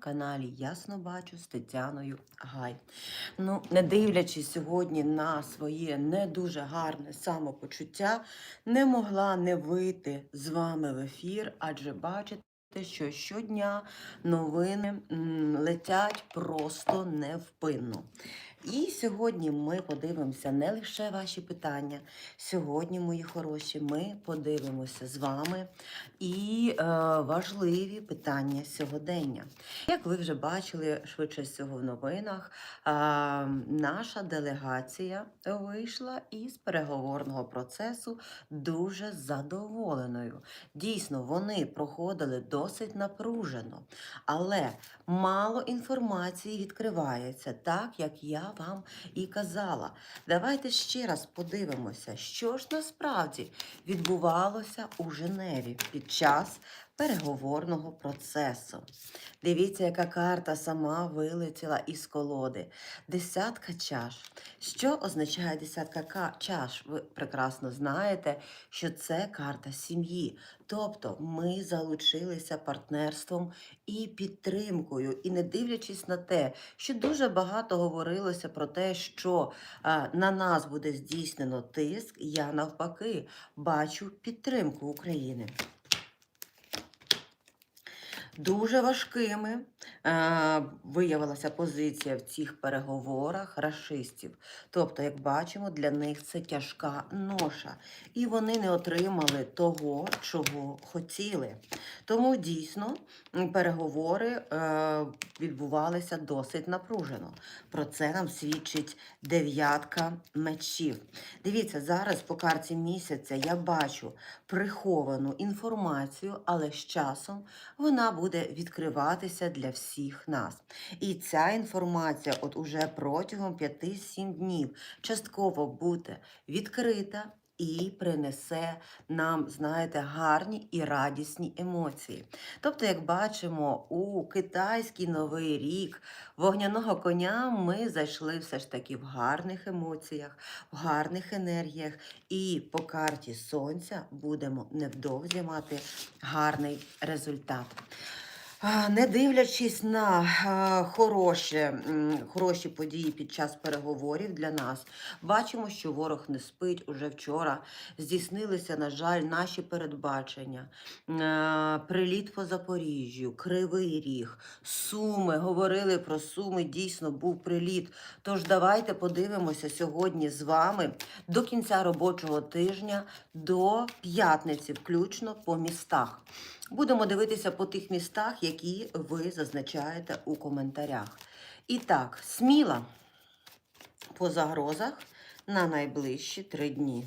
каналі Ясно бачу з Тетяною Гай. Ну, не дивлячись сьогодні на своє не дуже гарне самопочуття, не могла не вийти з вами в ефір, адже бачите. Що щодня новини летять просто невпинно. І сьогодні ми подивимося не лише ваші питання. Сьогодні, мої хороші, ми подивимося з вами і е, важливі питання сьогодення. Як ви вже бачили швидше всього в новинах, а, наша делегація вийшла із переговорного процесу дуже задоволеною. Дійсно, вони проходили досить напружено, але мало інформації відкривається, так як я вам і казала. Давайте ще раз подивимося, що ж насправді відбувалося у Женеві під час переговорного процесу. Дивіться, яка карта сама вилетіла із колоди. Десятка чаш. Що означає десятка чаш? Ви прекрасно знаєте, що це карта сім'ї. Тобто ми залучилися партнерством і підтримкою. І не дивлячись на те, що дуже багато говорилося про те, що на нас буде здійснено тиск, я навпаки бачу підтримку України. Дуже важкими виявилася позиція в цих переговорах рашистів. Тобто, як бачимо, для них це тяжка ноша, і вони не отримали того, чого хотіли. Тому дійсно переговори е, відбувалися досить напружено. Про це нам свідчить дев'ятка мечів. Дивіться, зараз по карті місяця я бачу приховану інформацію, але з часом вона буде відкриватися для всіх нас. І ця інформація, от уже протягом 5-7 днів, частково буде відкрита. І принесе нам, знаєте, гарні і радісні емоції. Тобто, як бачимо, у китайський новий рік вогняного коня ми зайшли все ж таки в гарних емоціях, в гарних енергіях, і по карті сонця будемо невдовзі мати гарний результат. Не дивлячись на хороші, хороші події під час переговорів для нас, бачимо, що ворог не спить. Уже вчора здійснилися, на жаль, наші передбачення. Приліт по Запоріжжю, Кривий Ріг, Суми. Говорили про Суми, дійсно був приліт. Тож давайте подивимося сьогодні з вами до кінця робочого тижня, до п'ятниці, включно по містах. Будемо дивитися по тих містах, які ви зазначаєте у коментарях. І так, сміла по загрозах на найближчі три дні.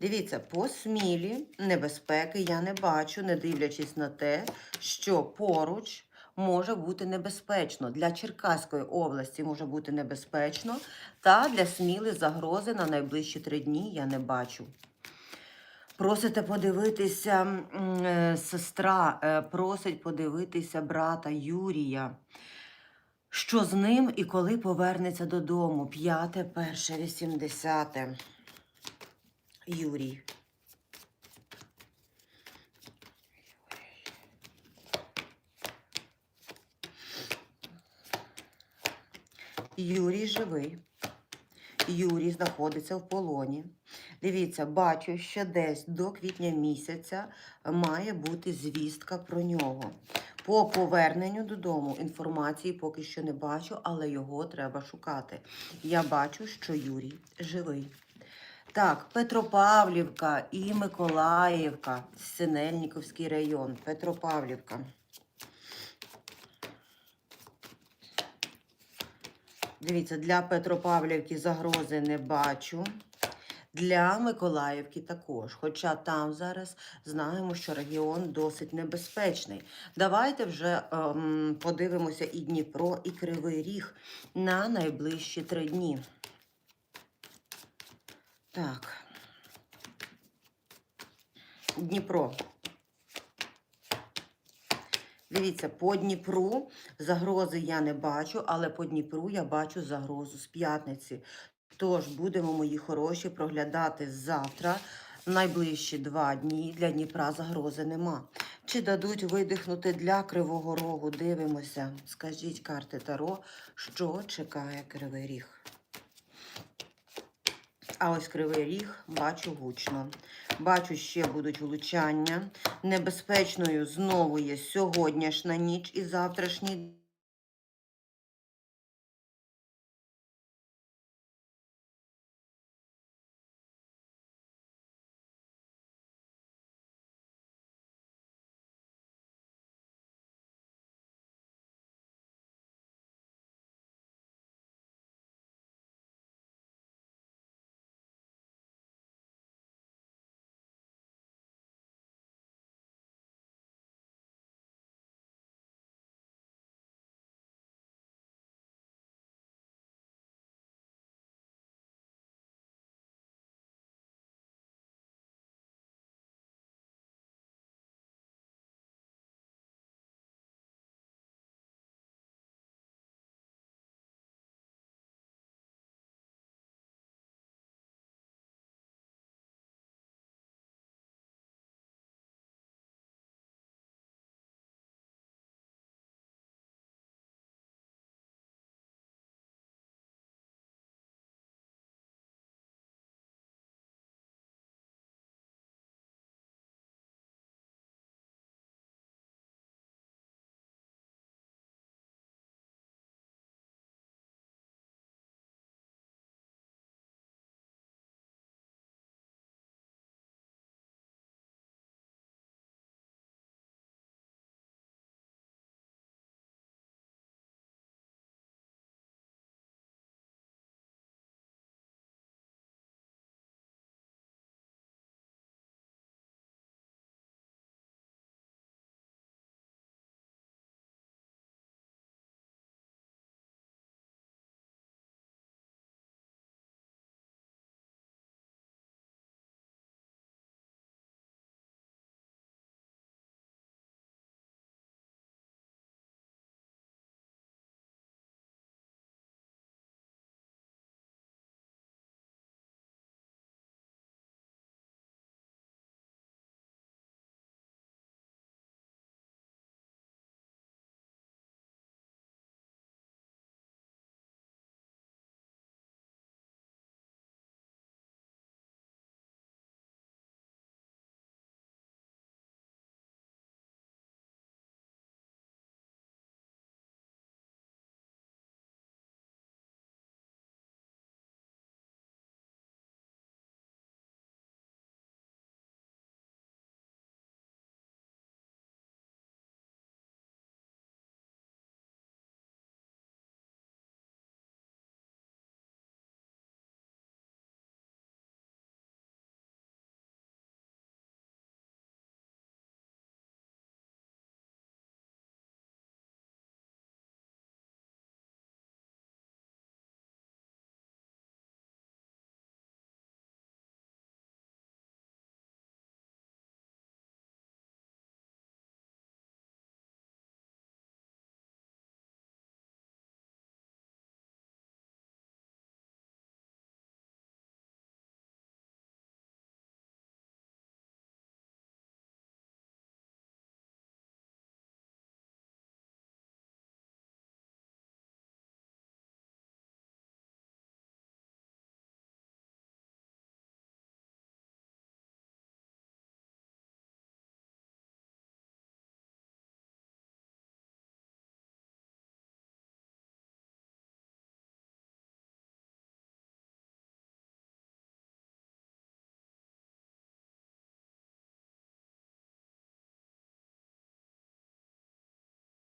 Дивіться, по смілі небезпеки я не бачу, не дивлячись на те, що поруч може бути небезпечно. Для Черкаської області може бути небезпечно, та для сміли загрози на найближчі три дні я не бачу. Просите подивитися е, сестра, е, просить подивитися брата Юрія. Що з ним і коли повернеться додому? П'яте, перше, вісімдесяте. Юрій. Юрій живий. Юрій знаходиться в полоні. Дивіться, бачу, що десь до квітня місяця має бути звістка про нього. По поверненню додому інформації поки що не бачу, але його треба шукати. Я бачу, що Юрій живий. Так, Петропавлівка і Миколаївка, Синельніковський район, Петропавлівка. Дивіться, для Петропавлівки загрози не бачу. Для Миколаївки також. Хоча там зараз знаємо, що регіон досить небезпечний. Давайте вже ем, подивимося і Дніпро, і Кривий Ріг на найближчі три дні. Так. Дніпро. Дивіться, по Дніпру загрози я не бачу, але по Дніпру я бачу загрозу з п'ятниці. Тож будемо, мої хороші, проглядати завтра. Найближчі два дні для Дніпра загрози нема. Чи дадуть видихнути для Кривого Рогу? Дивимося. Скажіть карти Таро, що чекає Кривий Ріг. А ось Кривий Ріг бачу гучно. Бачу, ще будуть влучання. Небезпечною знову є сьогоднішня ніч і завтрашній